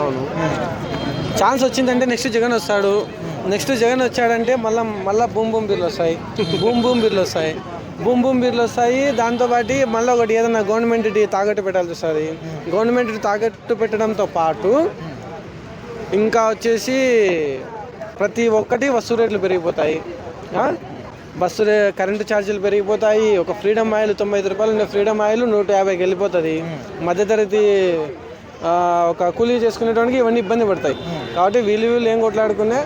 అవును. ఛాన్స్ వచ్చిందంటే నెక్స్ట్ జగన్ వస్తాడు. నెక్స్ట్ జగన్ వచ్చాడంటే మళ్ళీ మళ్ళీ బూమ్ బూమ్ బిర్లు వస్తాయి. బూమ్ బూమ్ బిర్లు వస్తాయి. బూమ్ బూమ్ బిర్లు వస్తాయి. దాంతోపాటు మళ్ళీ ఒకటి ఏదైనా గవర్నమెంట్ తాకట్టు పెట్టాల్సి వస్తుంది. గవర్నమెంట్ తాకట్టు పెట్టడంతో పాటు ఇంకా వచ్చేసి ప్రతి ఒక్కటి వస్తు రేట్లు పెరిగిపోతాయి. బస్సు రే కరెంటు ఛార్జీలు పెరిగిపోతాయి. ఒక ఫ్రీడమ్ ఆయిల్ తొంభై ఐదు రూపాయలు ఉండే ఫ్రీడమ్ ఆయిల్ నూట యాభైకి వెళ్ళిపోతుంది. మధ్యతరగతి ఒక కూలీ చేసుకునేటానికి ఇవన్నీ ఇబ్బంది పడతాయి. కాబట్టి వీళ్ళు వీళ్ళు ఏం కొట్లాడుకునే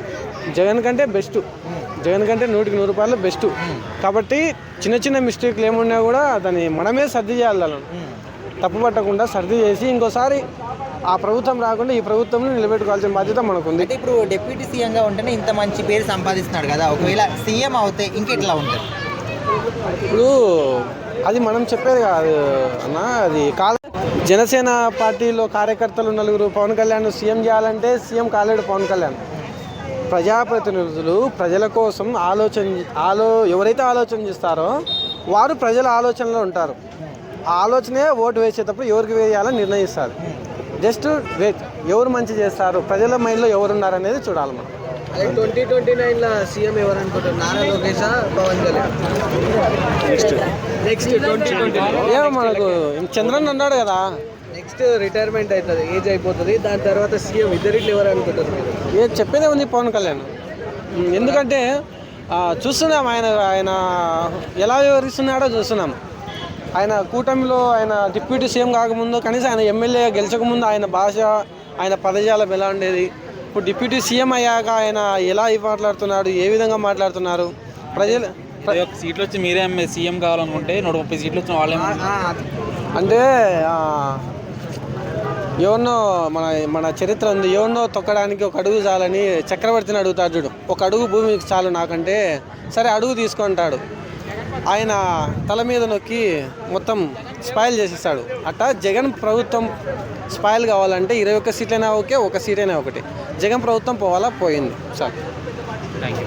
జగన్ కంటే బెస్ట్. జగన్ కంటే నూటికి నూరు రూపాయలు బెస్ట్. కాబట్టి చిన్న చిన్న మిస్టేక్లు ఏమున్నా కూడా దాన్ని మనమే సర్ది చేయాలి. తప్పు పట్టకుండా సర్ది చేసి ఇంకోసారి ఆ ప్రభుత్వం రాకుండా ఈ ప్రభుత్వం నిలబెట్టుకోవాల్సిన బాధ్యత మనకుంది. ఇప్పుడు డిప్యూటీ సీఎంగా ఉంటేనే ఇంత మంచి పేరు సంపాదిస్తున్నాడు కదా. ఒకవేళ సీఎం అవుతే ఇంకెట్లా ఉంటుంది? ఇప్పుడు అది మనం చెప్పేది కాదు అన్న అది కాల జనసేన పార్టీలో కార్యకర్తలు నలుగురు పవన్ కళ్యాణ్ సీఎం చేయాలంటే సీఎం కాలేడు పవన్ కళ్యాణ్. ప్రజాప్రతినిధులు ప్రజల కోసం ఆలోచన ఆలో ఎవరైతే ఆలోచన చేస్తారో వారు ప్రజల ఆలోచనలో ఉంటారు. ఆ ఆలోచనే ఓటు వేసేటప్పుడు ఎవరికి వేయాలని నిర్ణయిస్తారు. జస్ట్ వెయిట్ ఎవరు మంచి చేస్తారు ప్రజల మైండ్లో ఎవరు చూడాలి మనం. అదే ట్వంటీ ట్వంటీ నైన్లో సీఎం ఎవరు అనుకుంటారు? Nara Lokesh Pawan Kalyan. Next next twenty twenty ఏమో మనకు చంద్రన్ అన్నాడు కదా. నెక్స్ట్ రిటైర్మెంట్ అవుతుంది ఏజ్ అయిపోతుంది. దాని తర్వాత సీఎం ఇద్దరిట్లో ఎవరు అనుకుంటారు మీరు? ఏ చెప్పేదే ఉంది పవన్ కళ్యాణ్. ఎందుకంటే చూస్తున్నాం ఆయన ఆయన ఎలా వివరిస్తున్నాడో చూస్తున్నాం. ఆయన కూటమిలో ఆయన డిప్యూటీ సీఎం కాకముందు కనీసం ఆయన ఎమ్మెల్యే గెలిచకముందు ఆయన భాష ఆయన పదజాలం ఎలా ఉండేది? ఇప్పుడు డిప్యూటీ సీఎం అయ్యాక ఆయన ఎలా మాట్లాడుతున్నాడు ఏ విధంగా మాట్లాడుతున్నారు? ప్రజలు సీట్లు వచ్చి మీరే సీఎం కావాలనుకుంటే నూట ముప్పై సీట్లు వచ్చిన వాళ్ళే అంటే ఎవరినో మన మన చరిత్ర ఉంది. ఎవరినో తొక్కడానికి ఒక అడుగు చాలని చక్రవర్తిని అడుగుతాడు చూడు. ఒక అడుగు భూమికి చాలు నాకంటే. సరే అడుగు తీసుకుంటాడు. ఆయన తల మీద నొక్కి మొత్తం స్పాయిల్ చేసేస్తాడు. అట్టా జగన్ ప్రభుత్వం స్పాయిల్ కావాలంటే ఇరవై ఒక్క సీట్లైనా ఓకే ఒక సీట్ అయినా ఒకటి. జగన్ ప్రభుత్వం పోవాలా? పోయింది. Sir thank you